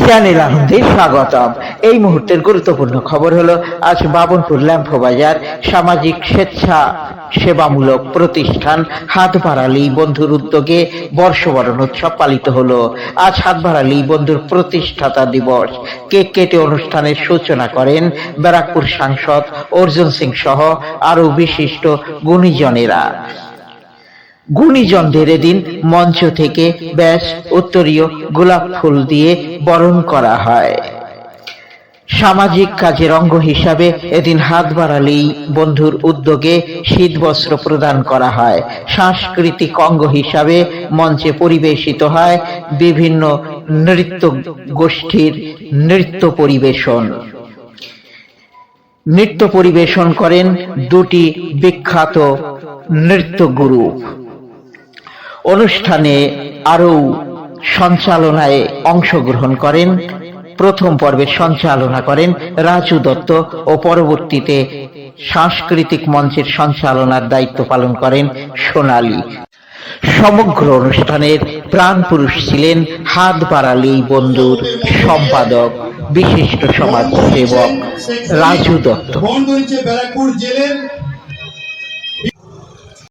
Channel আনন্দে স্বাগতম। এই মুহূর্তের গুরুত্বপূর্ণ খবর হলো, আজ বাবনপুর ল্যাম্পো বাজার সামাজিক স্বেচ্ছা সেবামূলক প্রতিষ্ঠান হাত বাড়ালি বন্ধুর উদ্যোগে বর্ষবরণ উৎসব পালিত হলো। আজ হাত বাড়ালি বন্ধুর প্রতিষ্ঠাতা দিবস। কেক কেটে অনুষ্ঠানের সূচনা করেন ব্যারাকপুর সাংসদ অর্জুন সিং সহ আরও বিশিষ্ট গুণীজনেরা। গুণীজনদের এদিন মঞ্চ থেকে ব্যাস উত্তরীয় গোলাপ ফুল দিয়ে বরণ করা হয়। সামাজিক কাজের অঙ্গ হিসাবে এদিন হাত বাড়ালেই বন্ধুর উদ্যোগে শীত বস্ত্র প্রদান করা হয়। সাংস্কৃতিক অঙ্গ হিসাবে মঞ্চে পরিবেশিত হয় বিভিন্ন নৃত্য গোষ্ঠীর নৃত্য পরিবেশন। নৃত্য পরিবেশন করেন দুটি বিখ্যাত নৃত্য গ্রুপ। অনুষ্ঠানে আরও সঞ্চালনায় অংশগ্রহণ করেন। প্রথম পর্বের সঞ্চালনা করেন রাজু দত্ত ও পরবর্তীতে সাংস্কৃতিক মঞ্চের সঞ্চালনার দায়িত্ব পালন করেন সোনালী। সমগ্র অনুষ্ঠানের প্রাণ পুরুষ ছিলেন হাত বাড়ালেই বন্ধুর সম্পাদক, বিশিষ্ট সমাজ সেবক রাজু দত্ত। ব্যারাকপুর জেলের